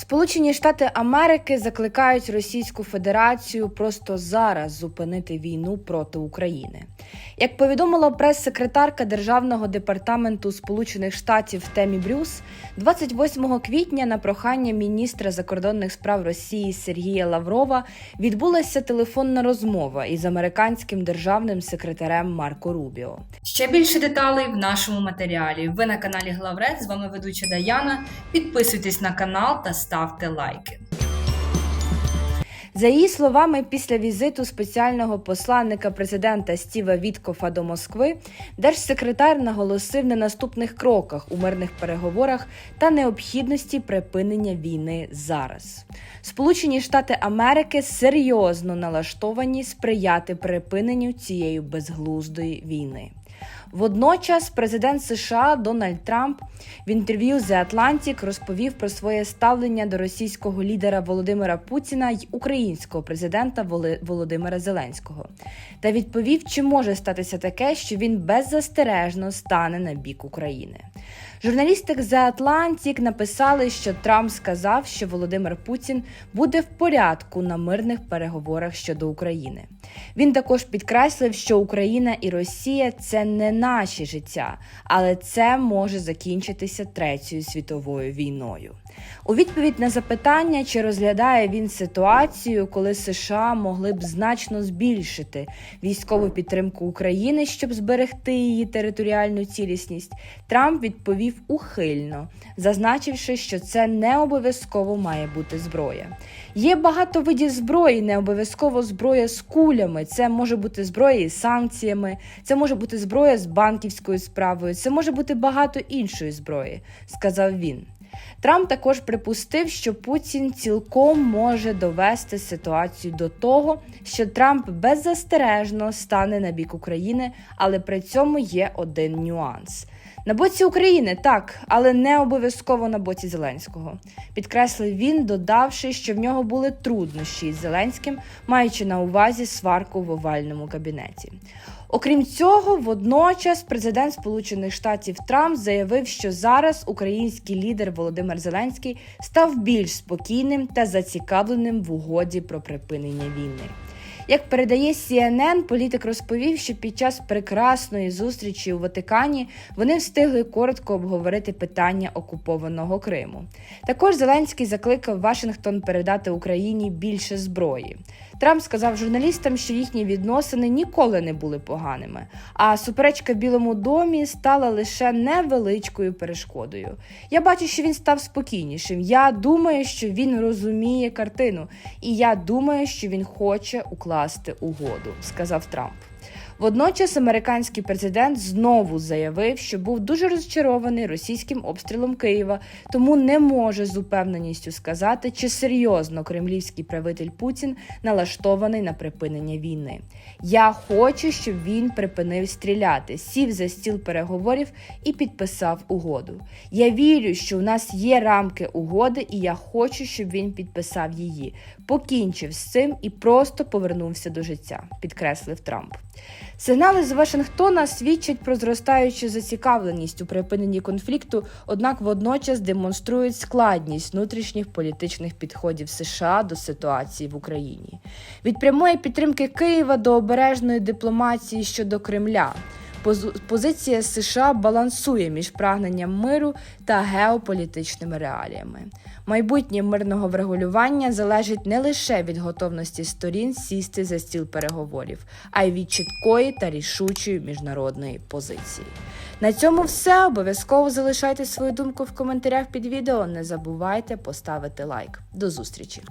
Сполучені Штати Америки закликають Російську Федерацію просто зараз зупинити війну проти України. Як повідомила прес-секретарка Державного департаменту Сполучених Штатів Темі Брюс, 28 квітня на прохання міністра закордонних справ Росії Сергія Лаврова відбулася телефонна розмова із американським державним секретарем Марко Рубіо. Ще більше деталей в нашому матеріалі. Ви на каналі Главред. З вами ведуча Даяна. Підписуйтесь на канал та ставте лайки. За її словами, після візиту спеціального посланника президента Стіва Віткофа до Москви, держсекретар наголосив на наступних кроках у мирних переговорах та необхідності припинення війни зараз. Сполучені Штати Америки серйозно налаштовані сприяти припиненню цієї безглуздої війни. Водночас президент США Дональд Трамп в інтерв'ю The Atlantic розповів про своє ставлення до російського лідера Володимира Путіна й українського президента Володимира Зеленського та відповів, чи може статися таке, що він беззастережно стане на бік України. Журналісти The Atlantic написали, що Трамп сказав, що Володимир Путін буде в порядку на мирних переговорах щодо України. Він також підкреслив, що Україна і Росія це не наші життя, але це може закінчитися третьою світовою війною. У відповідь на запитання, чи розглядає він ситуацію, коли США могли б значно збільшити військову підтримку України, щоб зберегти її територіальну цілісність, Трамп відповів ухильно, зазначивши, що це не обов'язково має бути зброя. Є багато видів зброї, не обов'язково зброя з кулями. Це може бути зброя із санкціями, це може бути зброя з банківською справою, це може бути багато іншої зброї, сказав він. Трамп також припустив, що Путін цілком може довести ситуацію до того, що Трамп беззастережно стане на бік України, але при цьому є один нюанс. На боці України так, але не обов'язково на боці Зеленського. Підкреслив він, додавши, що в нього були труднощі із Зеленським, маючи на увазі сварку в овальному кабінеті. Окрім цього, водночас президент Сполучених Штатів Трамп заявив, що зараз український лідер Володимир Зеленський став більш спокійним та зацікавленим в угоді про припинення війни. Як передає CNN, політик розповів, що під час прекрасної зустрічі у Ватикані вони встигли коротко обговорити питання окупованого Криму. Також Зеленський закликав Вашингтон передати Україні більше зброї. Трамп сказав журналістам, що їхні відносини ніколи не були поганими, а суперечка в Білому домі стала лише невеличкою перешкодою. Я бачу, що він став спокійнішим. Я думаю, що він розуміє картину, і я думаю, що він хоче укласти угоду, сказав Трамп. Водночас американський президент знову заявив, що був дуже розчарований російським обстрілом Києва, тому не може з упевненістю сказати, чи серйозно кремлівський правитель Путін налаштований на припинення війни. Я хочу, щоб він припинив стріляти, сів за стіл переговорів і підписав угоду. Я вірю, що у нас є рамки угоди, і я хочу, щоб він підписав її, покінчив з цим і просто повернувся до життя, підкреслив Трамп. Сигнали з Вашингтона свідчать про зростаючу зацікавленість у припиненні конфлікту, однак водночас демонструють складність внутрішніх політичних підходів США до ситуації в Україні. Від прямої підтримки Києва до обережної дипломатії щодо Кремля. Поз- Позиція США балансує між прагненням миру та геополітичними реаліями. Майбутнє мирного врегулювання залежить не лише від готовності сторін сісти за стіл переговорів, а й від чіткої та рішучої міжнародної позиції. На цьому все. Обов'язково залишайте свою думку в коментарях під відео. Не забувайте поставити лайк. До зустрічі!